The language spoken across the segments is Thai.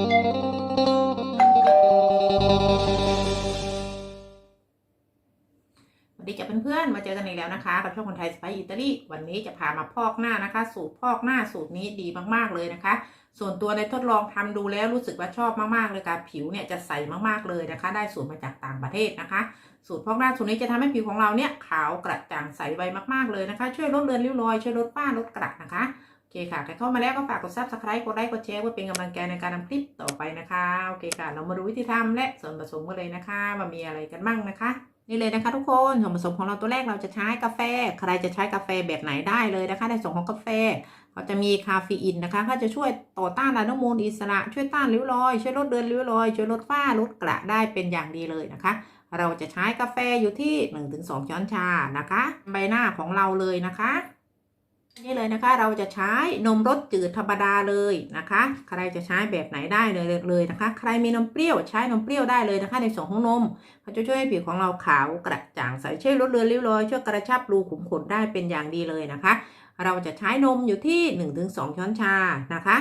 สวัสดีเจะเพื่อนๆมาเจอกันอีกแล้วนะคะกับช่องคนไทยสไปอิตาลีวันนี้จะพามาพอกหน้านะคะ สูตรพอกหน้าสูตรนี้ดีมากๆเลยนะคะ ส่วนตัวในทดลองทำดูแล้วรู้สึกว่าชอบมากๆเลยค่ะผิวเนี่ยจะใสมากๆเลยนะคะ ได้สูตรมาจากต่างประเทศนะคะ สูตรพอกหน้าสูตรนี้จะทำให้ผิวของเราเนี่ยขาวกระจ่างใสไวมากๆเลยนะคะ ช่วยลดเลือนริ้วรอยช่วยลดป้าลดกระนะคะ โอเคค่ะใครเข้ามาแล้วก็ฝากกด subscribe กดไลค์ กดแชร์เพื่อเป็นกำลังใจในการทำคลิปต่อไปนะคะ โอเคค่ะ เรามาดูวิธีทำและส่วนผสมกันเลยนะคะว่ามีอะไรกันบ้างนะคะ นี่เลยนะคะทุกคน ส่วนผสมของเราตัวแรกเราจะใช้กาแฟ ใครจะใช้กาแฟแบบไหนได้เลยนะคะ ในส่วนของกาแฟก็จะมีคาเฟอีนนะคะก็จะช่วยต่อต้านอนุมูลอิสระ ช่วยต้านริ้วรอย ช่วยลดเดือนริ้วรอย ช่วยลดฝ้า ลดกระได้เป็นอย่างดีเลยนะคะเราจะใช้กาแฟอยู่ที่ 1-2 ช้อนชานะคะ ใบหน้าของเราเลยนะคะ นี่เลยนะคะ เราจะใช้นมรสจืดธรรมดาเลยนะคะ ใครจะใช้แบบไหนได้เลยเลยนะคะ ใครมีนมเปรี้ยวใช้นมเปรี้ยวได้เลยนะคะ ในส่วนของนมเขาจะช่วยให้ผิวของเราขาวกระจ่างใสช่วยลดเลือนริ้วรอยช่วยกระชับรูขุมขนได้เป็นอย่างดีเลยนะคะ เราจะใช้นมอยู่ที่ 1-2 ช้อนชานะคะ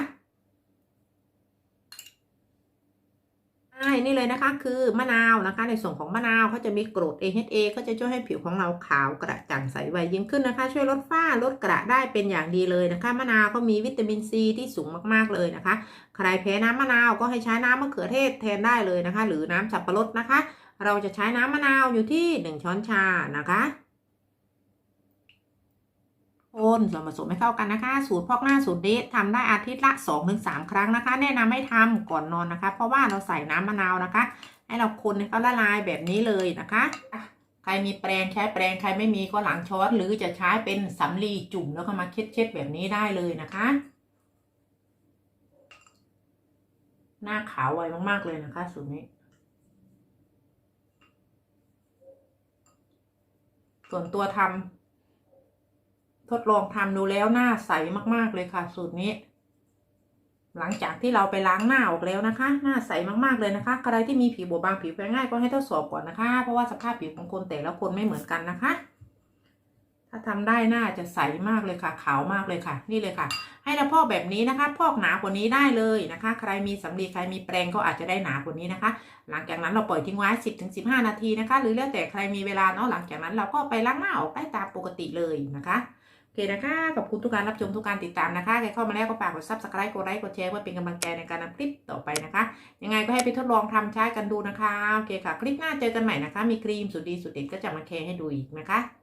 ใช่นี่เลยนะคะ คือมะนาวนะคะ ในส่วนของมะนาวเขาจะมีกรด AHA ก็จะช่วยให้ผิวของเราขาวกระจ่างใสไวยิ่งขึ้นนะคะ ช่วยลดฝ้าลดกระได้เป็นอย่างดีเลยนะคะ มะนาวก็มีวิตามินซีที่สูงมากๆเลยนะคะ ใครแพ้น้ำมะนาวก็ให้ใช้น้ำมะเขือเทศแทนได้เลยนะคะ หรือน้ำสับปะรดนะคะ เราจะใช้น้ำมะนาวอยู่ที่ 1 ช้อนชานะคะ คนส่วนผสมให้เข้ากันนะคะ สูตรพอกหน้าสูตรนี้ทำได้อาทิตย์ละ 2-3 ครั้งนะคะ แนะนำให้ทำก่อนนอนนะคะ เพราะว่าเราใส่น้ำมะนาวนะคะ ให้เราคนให้เขาละลายแบบนี้เลยนะคะใครมีแปรงใช้แปรงใครไม่มีก็หลังช้อนหรือจะใช้เป็นสำลีจุ่มแล้วก็มาเช็ดๆแบบนี้ได้เลยนะคะ หน้าขาวไวมากๆเลยนะคะสูตรนี้ส่วนตัวทำ ทดลองทำดูแล้วหน้าใสมากๆเลยค่ะ สูตรนี้ หลังจากที่เราไปล้างหน้าออกแล้วนะคะ หน้าใสมากๆเลยนะคะใครที่มีผิวบอบบางผิวแพ้ง่ายก็ให้ทดสอบก่อนนะคะ เพราะว่าสภาพผิวของคนแต่ละคนไม่เหมือนกันนะคะ ถ้าทำได้หน้าจะใสมากเลยค่ะ ขาวมากเลยค่ะ นี่เลยค่ะ ให้เราพอกแบบนี้นะคะ พอกหนากว่านี้ได้เลยนะคะ ใครมีสำลีใครมีแปรงก็อาจจะได้หนากว่านี้นะคะ หลังจากนั้นเราปล่อยทิ้งไว้ 10-15 นาทีนะคะ หรือแล้วแต่ใครมีเวลาเนาะหลังจากนั้นเราก็ไปล้างหน้าออกได้ตามปกติเลยนะคะ คนะคะ ขอบคุณทุกการรับชมทุกการติดตามนะคะ ใครเข้ามาแล้วก็ฝากกด subscribe กดไลค์ กดแชร์เพื่อเป็นกำลังใจในการทำคลิปต่อไปนะคะ ยังไงก็ให้ไปทดลองทำใช้กันดูนะคะ โอเคค่ะ คลิปหน้าเจอกันใหม่นะคะ มีครีมสุดดีสุดเด็ดก็จะมาแชร์ให้ดูอีกนะคะ